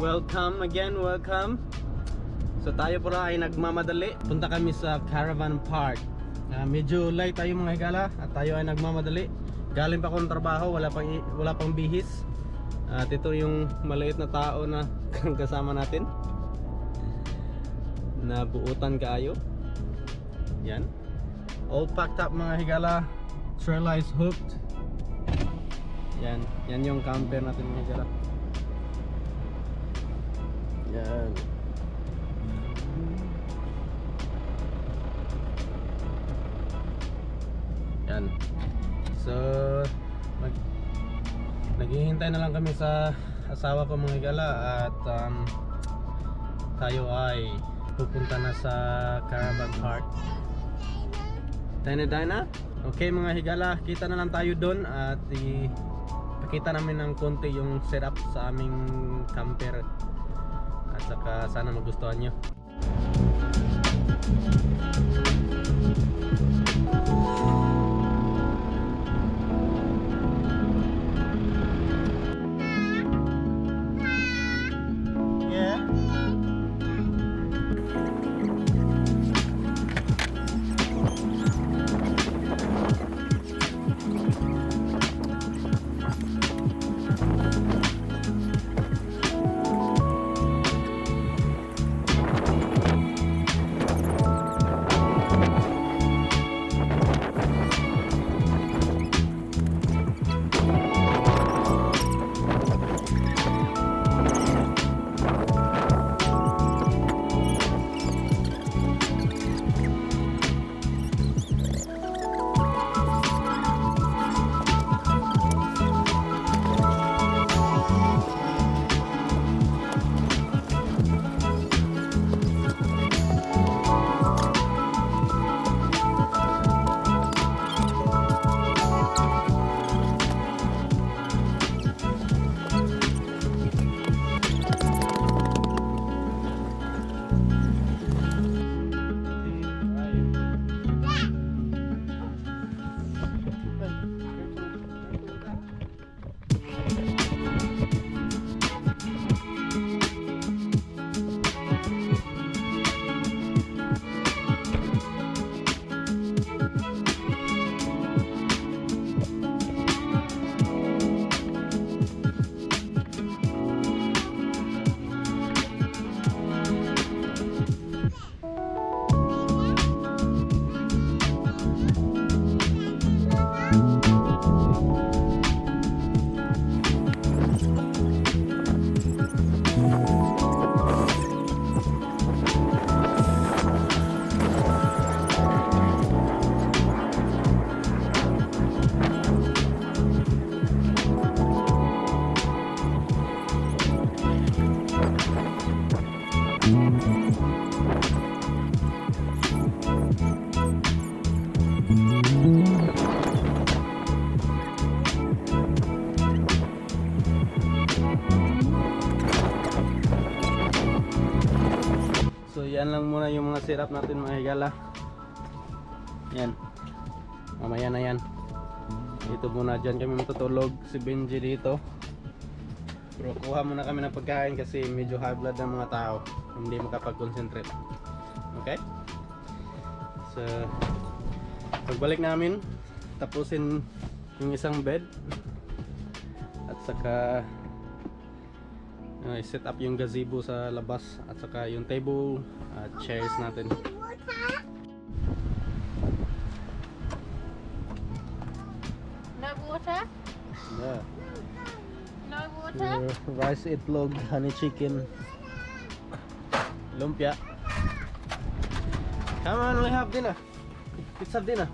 Welcome again, welcome. So tayo pala ay nagmamadali. Punta kami sa Caravan Park. Ah, medyo late tayo mga higala at tayo ay nagmamadali. Galing pa akong trabaho, wala pang wala pang bihis. At ito yung maliit na tao na kasama natin. Na buutan kaayo. Yan. All packed up mga higala. Trailer is hooked. Yan, yan yung camper natin mga higala. Yan. Yan. So, mag naghihintay na lang kami sa asawa ko mga higala at um, tayo ay pupunta na sa Caravan Park. Dina Dina? Okay mga higala, kita na lang tayo doon at ipakita namin ng konti yung setup sa aming camper at saka sana magustuhan nyo. Setup natin mga higala. Yan. Mamaya na yan. Dito muna dyan kami matutulog. Si Benji dito. Pero kuha muna kami ng pagkain kasi medyo high blood ng mga tao. Hindi makapag-concentrate. Okay? So, pagbalik namin, tapusin yung isang bed. At saka uh, set up yung gazebo sa labas at saka yung table at chairs natin. No water? Yeah. No water? Your rice itlog, honey chicken, lumpia. Come on, we have dinner. Let's have dinner.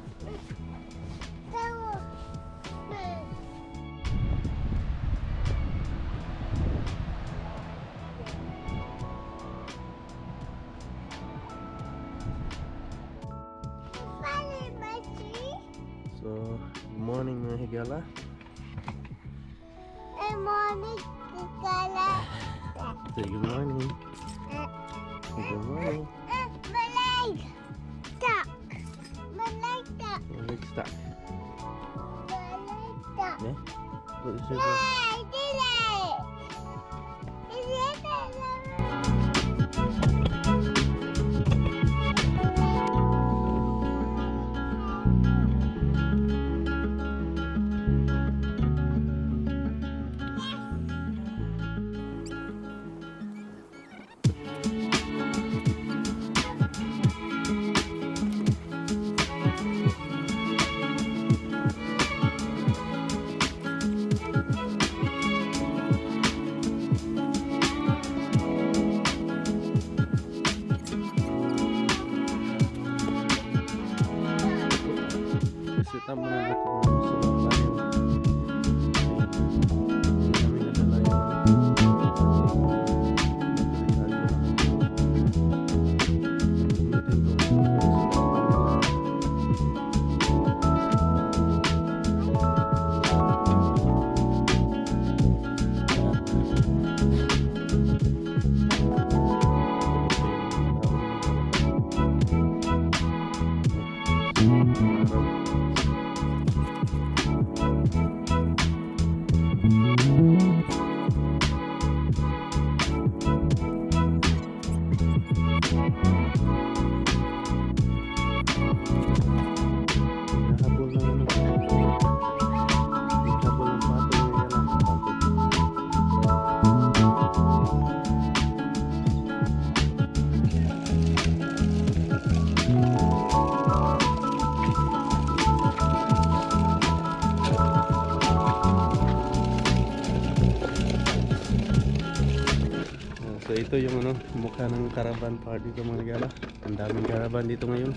So ito yung ano, mukha ng caravan park dito mga gala. Ang daming caravan dito ngayon.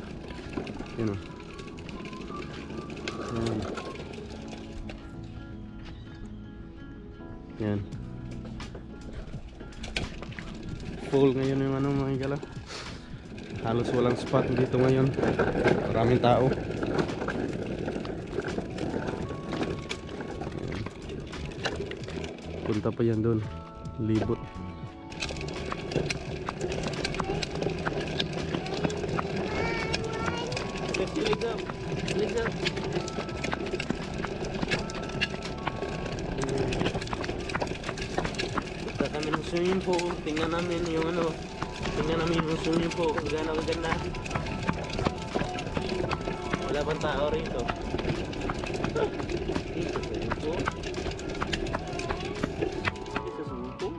Yun oh. Yan. Yan. Full ngayon yung ano mga gala. Halos walang spot dito ngayon. Maraming tao. Punta pa yan doon. Libot. Tao rito? Swimming pool. Dito swimming pool.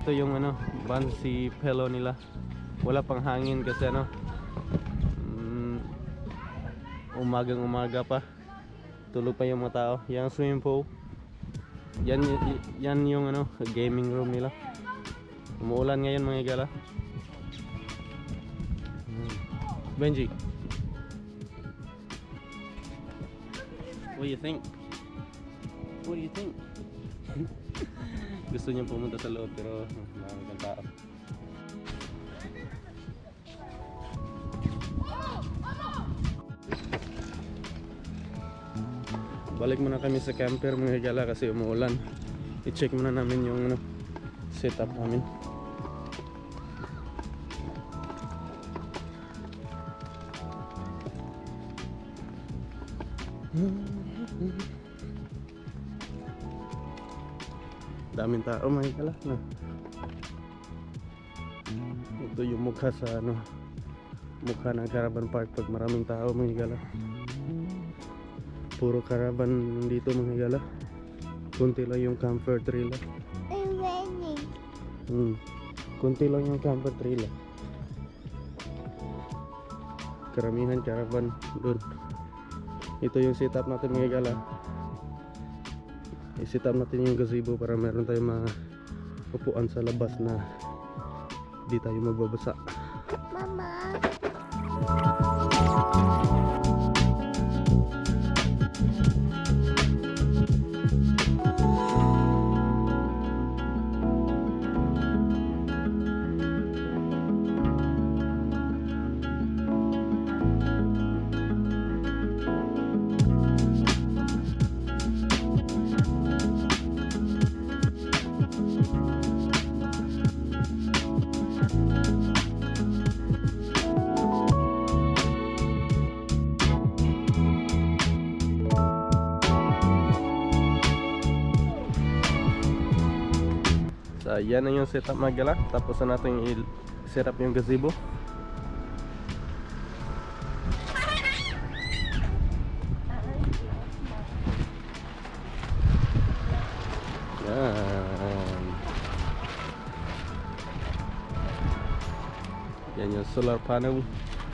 Ito yung ano, van si Pelo nila. Wala pang hangin kasi ano, mm, umagang umaga pa. Tulog pa yung mga tao. Yan ang swimming pool. Yan, yan yung ano, gaming room nila. Umuulan ngayon mga igala. Mm. Benji. What do you think? What do you think? Gusto niya pumunta sa loob pero Balik muna kami sa camper mga higala kasi umuulan. I-check muna namin yung ano, setup namin. Daming tao mga higala. No? Ito yung mukha sa ano, mukha ng caravan park pag maraming tao mga higala. Puro caravan dito mga higala. Kunti lang yung camper trailer. Hmm. Kunti lang yung camper trailer. Karamihan caravan doon. Ito yung setup natin mga higala. I-set up natin yung gazebo para meron tayong mga upuan sa labas na di tayo magbabasa. Mama. Yan na yung setup mga gala. Tapos na natin i-set up yung gazebo. Yan. Yung solar panel.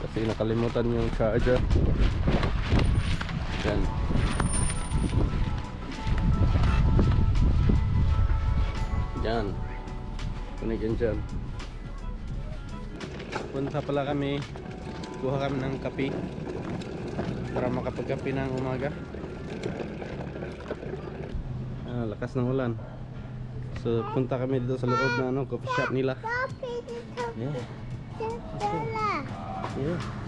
Kasi nakalimutan yung charger. Yan. Yan dyan. Punta pala kami. Kuha kami ng kape. Para makapagkape ng umaga. Ah, lakas ng ulan. So, punta kami dito sa loob na ano, coffee shop nila. Coffee. Yeah. Dala. Yeah.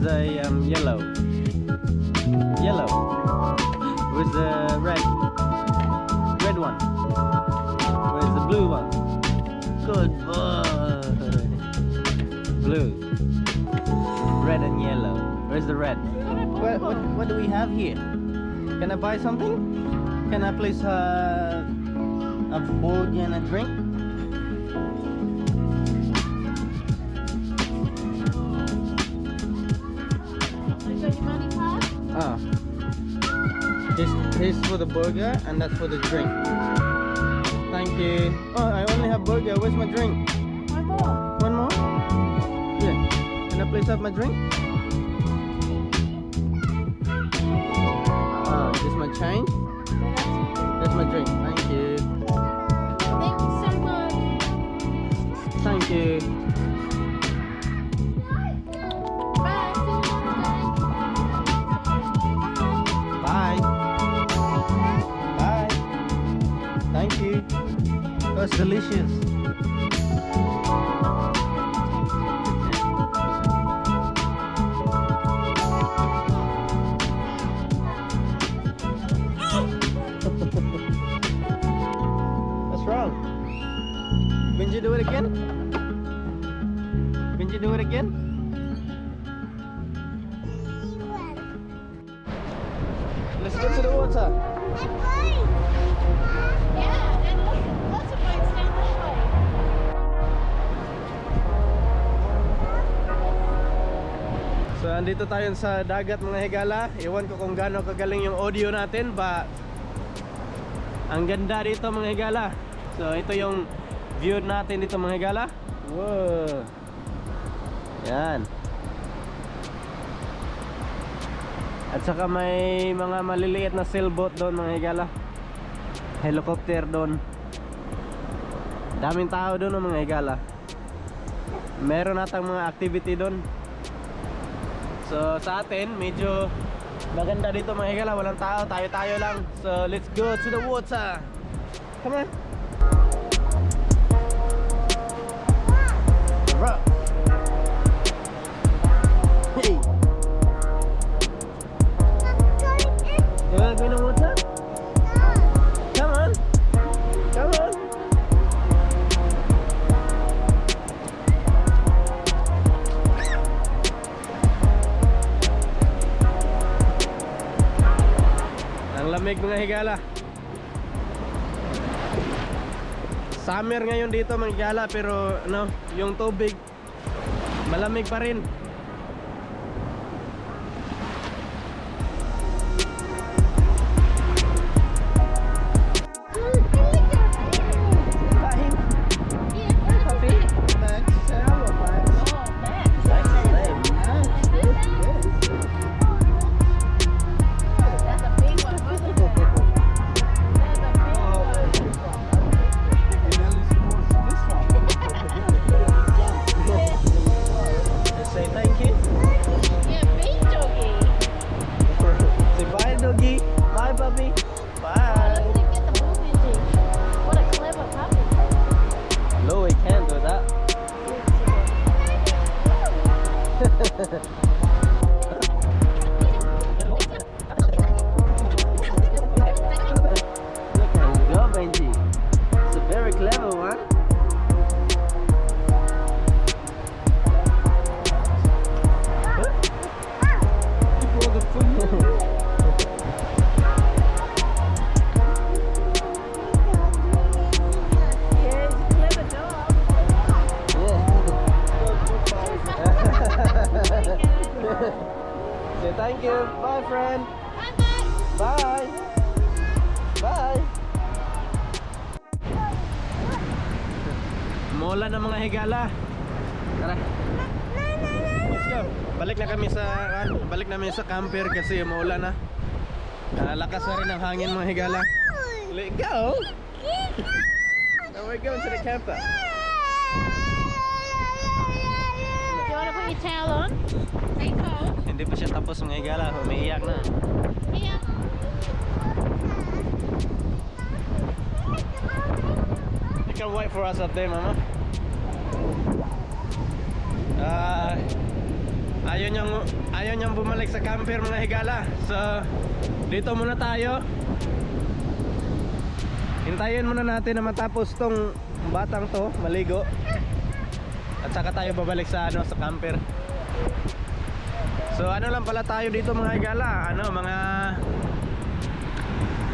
The um, yellow? Yellow. Where's the red? Red one. Where's the blue one? Good boy. Blue. Red and yellow. Where's the red? What, what, what do we have here? Can I buy something? Can I please uh, a board and a drink? For the burger and that's for the drink. Thank you. Oh, I only have burger. Where's my drink? One more. One more? Yeah. Can I please have my drink? Andito tayo sa dagat mga higala. Iwan ko kung gaano kagaling yung audio natin But Ang ganda dito mga higala. So ito yung view natin dito mga higala. Wow Yan. At saka may mga maliliit na sailboat doon mga higala. Helicopter doon. Daming tao doon mga higala. Meron natang mga activity doon So sa atin, medyo maganda dito mga higala, walang tao, tayo-tayo lang. So let's go to the water. Come on. Higala. Summer ngayon dito mga higala pero ano, yung tubig malamig pa rin. Mola ng mga higala. Tara. Let's go. Balik na kami sa kan, balik namin sa camper kasi maulan na. Ah, lakas na rin ang hangin mga higala. Let go. Now we're going to the camper. Do you want to put your towel on? Cold? Hindi pa siya tapos mga higala, umiiyak na. You can wait for us up there, Mama. Ah, ayaw niyang ayaw niyang bumalik sa camper mga higala. So, dito muna tayo. Hintayin muna natin na matapos tong batang to, maligo. At saka tayo babalik sa ano sa camper. So, ano lang pala tayo dito mga higala, ano, mga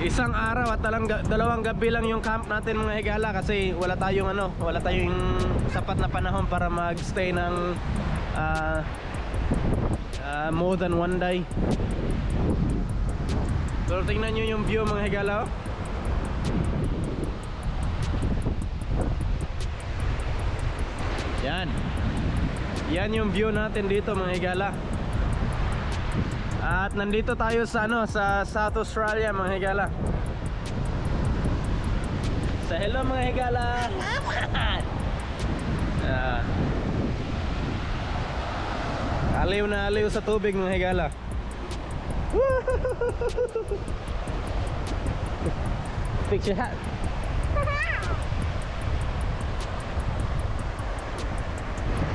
isang araw at talang dalawang gabi lang yung camp natin mga higala kasi wala tayong ano, wala tayong sapat na panahon para magstay ng ah, ah, more than one day. Pero tingnan nyo yung view mga higala oh. Yan. Yan yung view natin dito mga higala. At nandito tayo sa ano sa South Australia mga higala. Sa hello mga higala. Ah. aliw na aliw sa tubig mga higala. Your hat.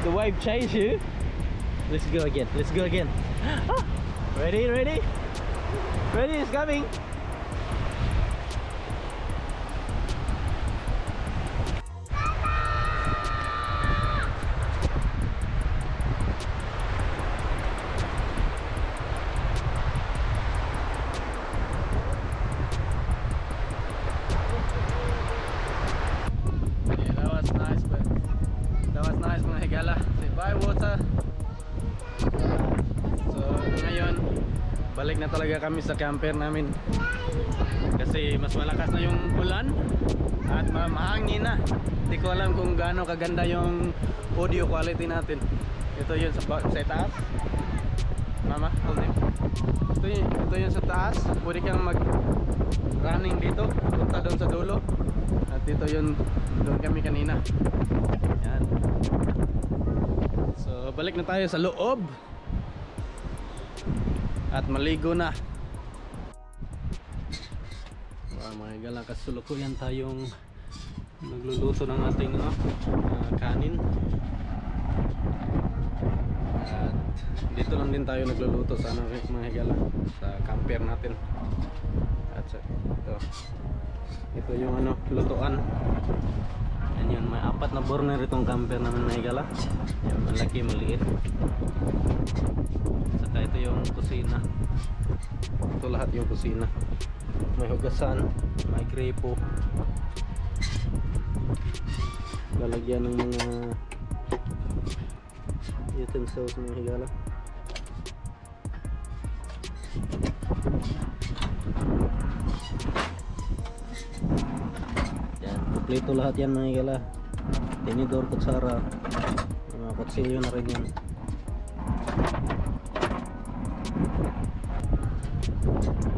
The wave chase you. Let's go again. Let's go again. Ready, ready? Ready, it's coming. Kami sa camper namin. Kasi mas malakas na yung ulan at ma- mahangin na. Hindi ko alam kung gaano kaganda yung audio quality natin. Ito yun sa, sa taas. Mama, hold him. Ito yun, ito yun sa taas. Pwede kang mag running dito. Punta doon sa dulo. At dito yun, doon kami kanina. Yan. So, balik na tayo sa loob. At maligo na. Wow, mga gala kasulukuyan tayong nagluluto ng ating ano, ah, kanin. At dito lang din tayo nagluluto sa ano, mga higala sa camper natin. At sa ito. Ito yung ano, lutuan. Yan yun, may apat na burner itong camper namin na higala. Yan, malaki, maliit. Saka ito yung kusina. Ito lahat yung kusina. May hugasan, may gripo. Lalagyan ng mga utensils mga higala. Yan, kompleto lahat yan mga higala. Tinidor, kutsara, mga kutsilyo na rin yan.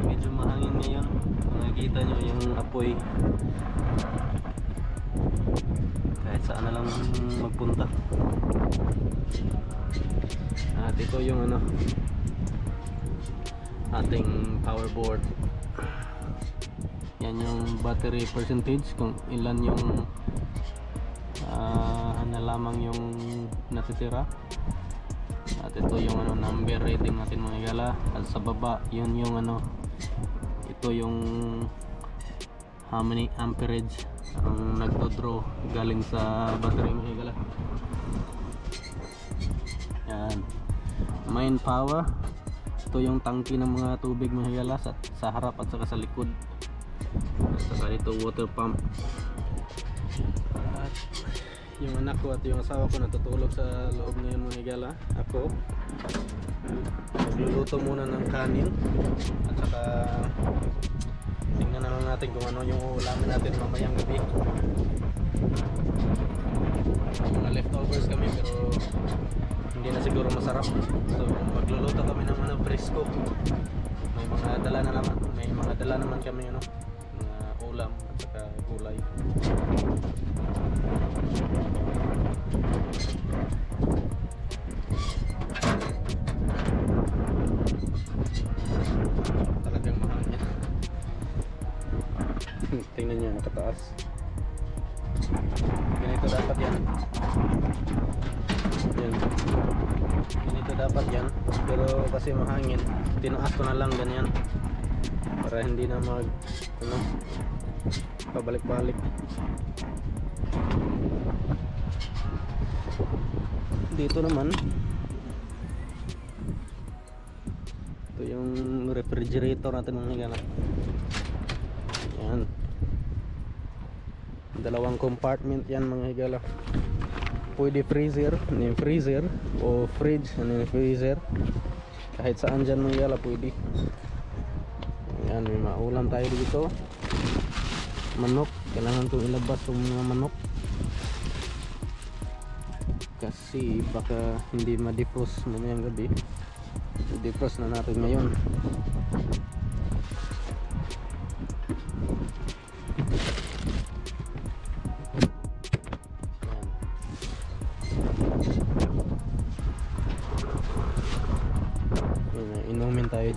Medyo mahangin ngayon. Makikita nyo yung apoy. Kahit saan na lang magpunta. At ito yung ano ating power board. Yan yung battery percentage kung ilan yung ah, na lamang yung natitira. At At ito yung ano, number rating natin mga higala. At sa baba, yun yung ano, ito yung how many amperage ang nagdodraw galing sa battery mga higala. Yan. Main power. Ito yung tangki ng mga tubig mga higala sa, sa harap at saka sa likod. At saka dito water pump. At yung anak ko at yung asawa ko natutulog sa loob ngayon mga higala. Ako magluluto muna ng kanin at saka tingnan na lang natin kung ano yung ulamin natin mamayang gabi. Mga leftovers kami pero hindi na siguro masarap. So magluluto kami ng ano fresco. May mga dala na naman, may mga dala naman kami ano, mga ulam at saka gulay. Kasi mahangin, tinaas ko na lang ganyan. Para hindi na mag ano, pabalik-balik. Dito naman ito yung refrigerator natin mga higala. Yan. Dalawang compartment yan mga higala. Pwede freezer, yung freezer o fridge, yung freezer. Kahit saan dyan mga higala pwede. Yan, may maulam tayo dito. Manok, kailangan kong ilabas yung mga manok. Kasi baka hindi ma-defrost mamayang gabi. I-defrost na natin ngayon.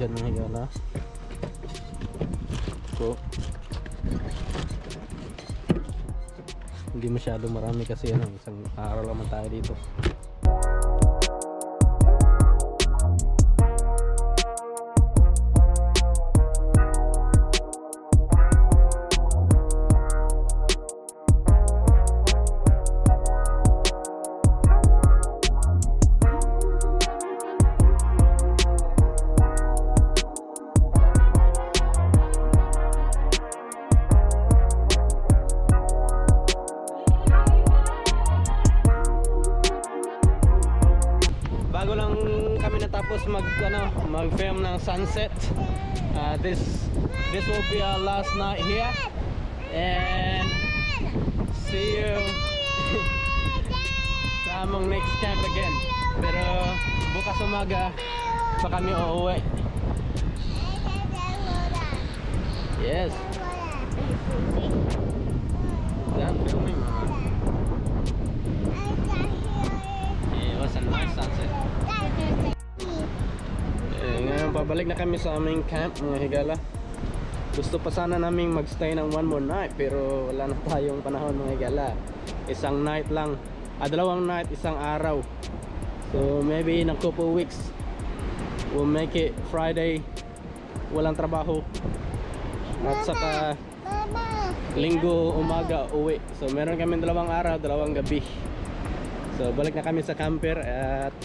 Dyan mga higala. So, hindi masyado marami kasi ano, isang araw naman tayo dito. This this will be our last night here. And see you sa among next camp again. Pero bukas umaga pa kami uuwi. Pabalik na kami sa aming camp mga higala. Gusto pa sana naming magstay ng one more night pero wala na tayong panahon mga higala. Isang night lang. Ah, dalawang night, isang araw. So maybe in a couple weeks we'll make it Friday walang trabaho. At saka linggo umaga uwi. So meron kami dalawang araw, dalawang gabi. So balik na kami sa camper at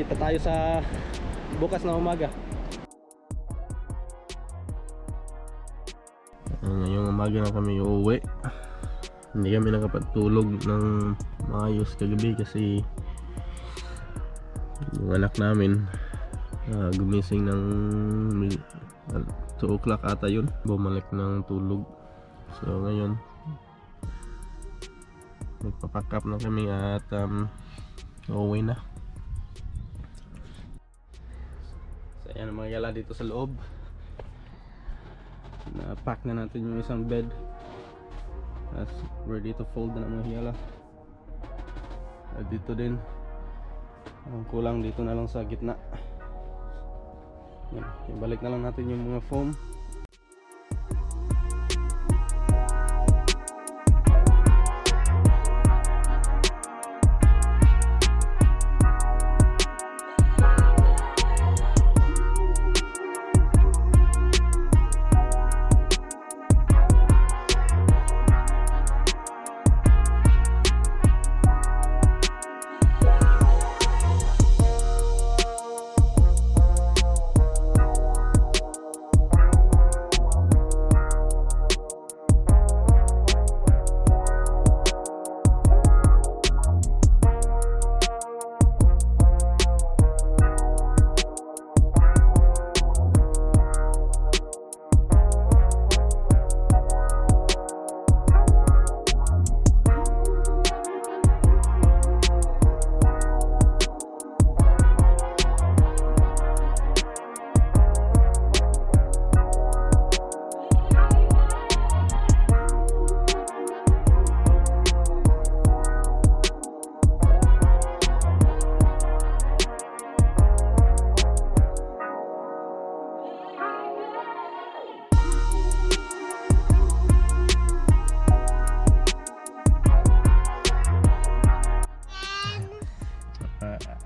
kita tayo sa bukas na umaga. Ngayong umaga na kami uuwi. Hindi kami nakapagtulog ng maayos kagabi kasi yung anak namin ah, gumising ng mi- ah, 2 o'clock ata yun bumalik ng tulog so ngayon magpapack up na kami at um, uuwi na ayan ang mga yala dito sa loob. Na pack na natin yung isang bed. That's ready to fold na mga yala. At dito din. Ang kulang dito na lang sa gitna. Yan, ibalik na lang natin yung mga foam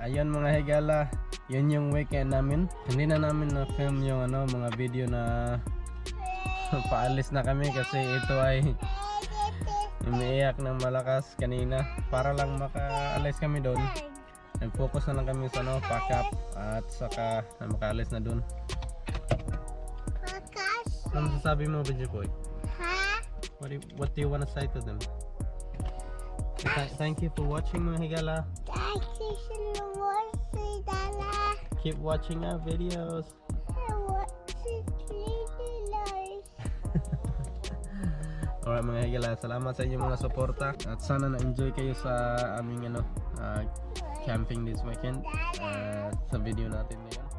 ayun mga higala, yun yung weekend namin. Hindi na namin na film yung ano, mga video na paalis na kami kasi ito ay umiiyak ng malakas kanina. Para lang makaalis kami doon. Nag-focus na lang kami sa ano, pack up at saka na makaalis na doon. Ano masasabi mo, Benji Boy? Ha? What do you, what do you want to say to them? Th- thank you for watching mga higala. Daki sinuwasi dala. Keep watching our videos. Alright mga higala, salamat sa inyong mga suporta at sana na-enjoy kayo sa aming ano, ah, camping this weekend ah, sa video natin ngayon.